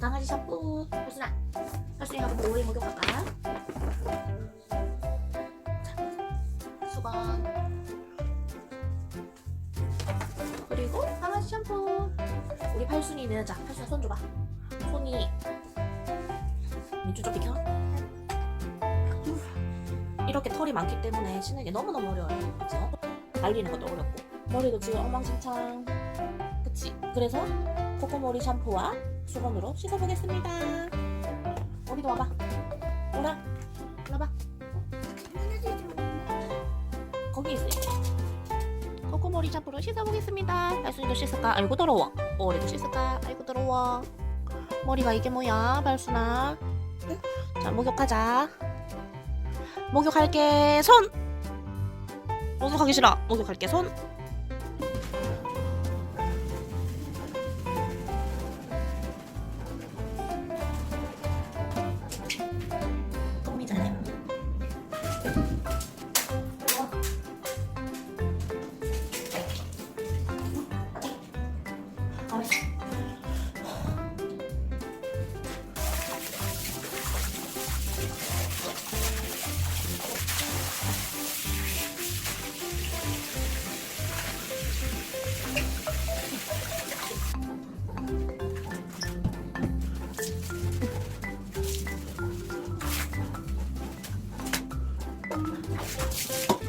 강아지 샴푸 혈순아. 혈순이하고 오래 목욕할까? 자, 수건. 그리고 강아지 샴푸. 우리 팔순이는 자 팔순아 손 줘봐. 손이 좀 비켜 이렇게 털이 많기 때문에 씻는 게 너무너무 어려워요. 그쵸? 말리는 것도 어렵고. 머리도 지금 엉망진창. 그치? 그래서 코코머리 샴푸와 수건으로 씻어보겠습니다. 어디도 와봐. 오라 와봐. 거기 있어 코코머리 샴푸로 씻어보겠습니다. 발순이도 씻을까? 아이고 더러워. 머리도 씻을까? 아이고 더러워. 머리가 이게 뭐야 발순아? 자 목욕하자. 목욕할게. 손! 목욕하기 싫어. 목욕할게. 손 껌이잖아요 알았어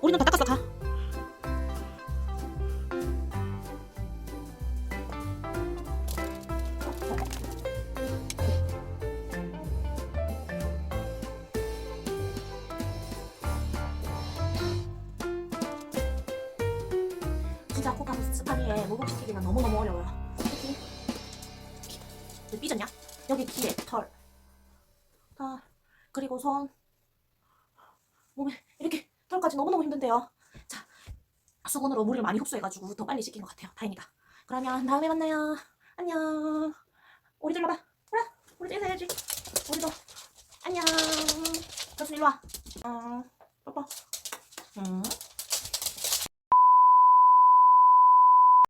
우리는 다 닦았어 가 진짜 코카 스파니에 목욕시키기가 너무너무 어려워요. 그치? 왜 삐졌냐? 여기 귀에 털. 털. 그리고 손 몸에 이렇게 털까지 너무너무 힘든데요. 자 수건으로 물을 많이 흡수해가지고 더 빨리 씻긴 것 같아요. 다행이다. 그러면 다음에 만나요. 안녕. 우리들 와봐. 그래 우리 인사해야지. 우리도. 안녕. 교수 일로 와. 어, 뽀뽀 응.